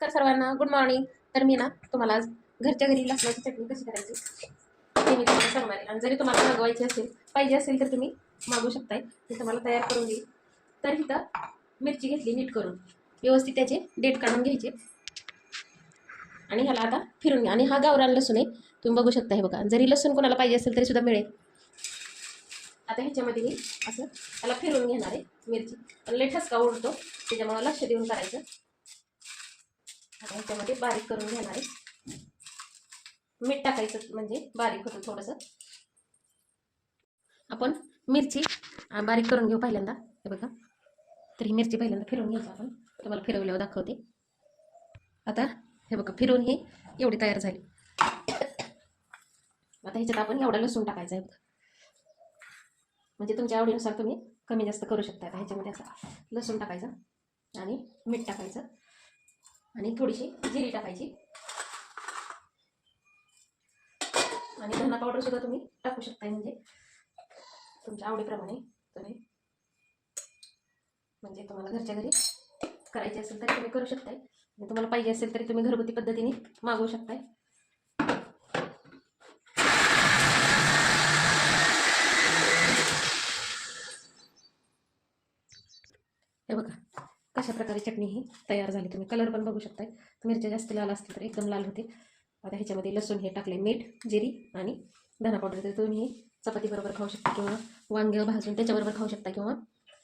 तर सर्वांना. Good morning तर मी ना तुम्हाला आज घरच्या घरी लसणाची चटणी कशी करायची ते मी तुम्हाला सांगणार आहे. आणि जरी तुम्हाला मागवायची असेल पाहिजे असेल तर तुम्ही मागू शकताय. मी तुम्हाला तयार करून देईल. तर इथं मिरची घेतली नीट करून. व्यवस्थित त्याचे डेट काढून घ्यायचे. आणि ह्याला आता फिरून घ्या. आणि हा गावरान लसूण आहे तुम्ही बघू शकता हे बघा. जरी लसूण कोणाला पाहिजे असेल तरी सुद्धा मिळेल. आता ह्याच्यामध्ये मी असं त्याला फिरून घेणार आहे मिरची. पण लय उडतो त्याच्यामुळे लक्ष देऊन करायचं. ह्याच्यामध्ये बारीक करून घेणार आहे. मीठ टाकायचं म्हणजे बारीक होतं थोडंसं. आपण मिरची बारीक करून घेऊ पहिल्यांदा. हे बघा. तर ही मिरची पहिल्यांदा फिरून घ्यायची आपण. तुम्हाला फिरवल्यावर दाखवते. आता हे बघा फिरून ही एवढी तयार झाली. आता ह्याच्यात आपण एवढा लसूण टाकायचा आहे बघा. म्हणजे तुमच्या आवडीनुसार तुम्ही कमी जास्त करू शकता. ह्याच्यामध्ये असं लसूण टाकायचं आणि मीठ टाकायचं. आणि थोडीशी जिरी टाकायची. आणि धना पावडर सुद्धा तुम्ही टाकू शकताय म्हणजे तुमच्या आवडीप्रमाणे तुम्ही म्हणजे तुम्हाला घरच्या घरी करायची असेल तरी तुम्ही करू शकताय. आणि तुम्हाला पाहिजे असेल तरी तुम्ही घरगुती पद्धतीने मागवू शकताय. हे बघा. कशा प्रकारे चटणी ही तयार झाली. तुम्ही कलर पण बघू शकताय. मिरच्या जास्त लाल असतील तर एकदम लाल होते आता ह्याच्यामध्ये लसूण हे टाकले मीठ जिरी आणि धना पावडर. तर तुम्ही हे चपातीबरोबर खाऊ शकता किंवा वांगे भाजून त्याच्याबरोबर खाऊ शकता किंवा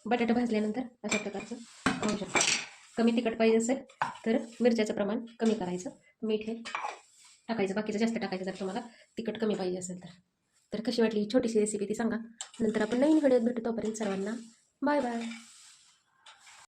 बटाटा भाजल्यानंतर अशा प्रकारचं खाऊ शकता. कमी तिखट पाहिजे असेल तर मिरच्याचं प्रमाण कमी करायचं. मीठ हे टाकायचं बाकीचं जास्त टाकायचं जर तुम्हाला तिखट कमी पाहिजे असेल तर. तर कशी वाटली छोटीशी रेसिपी ती सांगा. नंतर आपण नवीन व्हिडिओत भेटू तोपर्यंत सर्वांना बाय बाय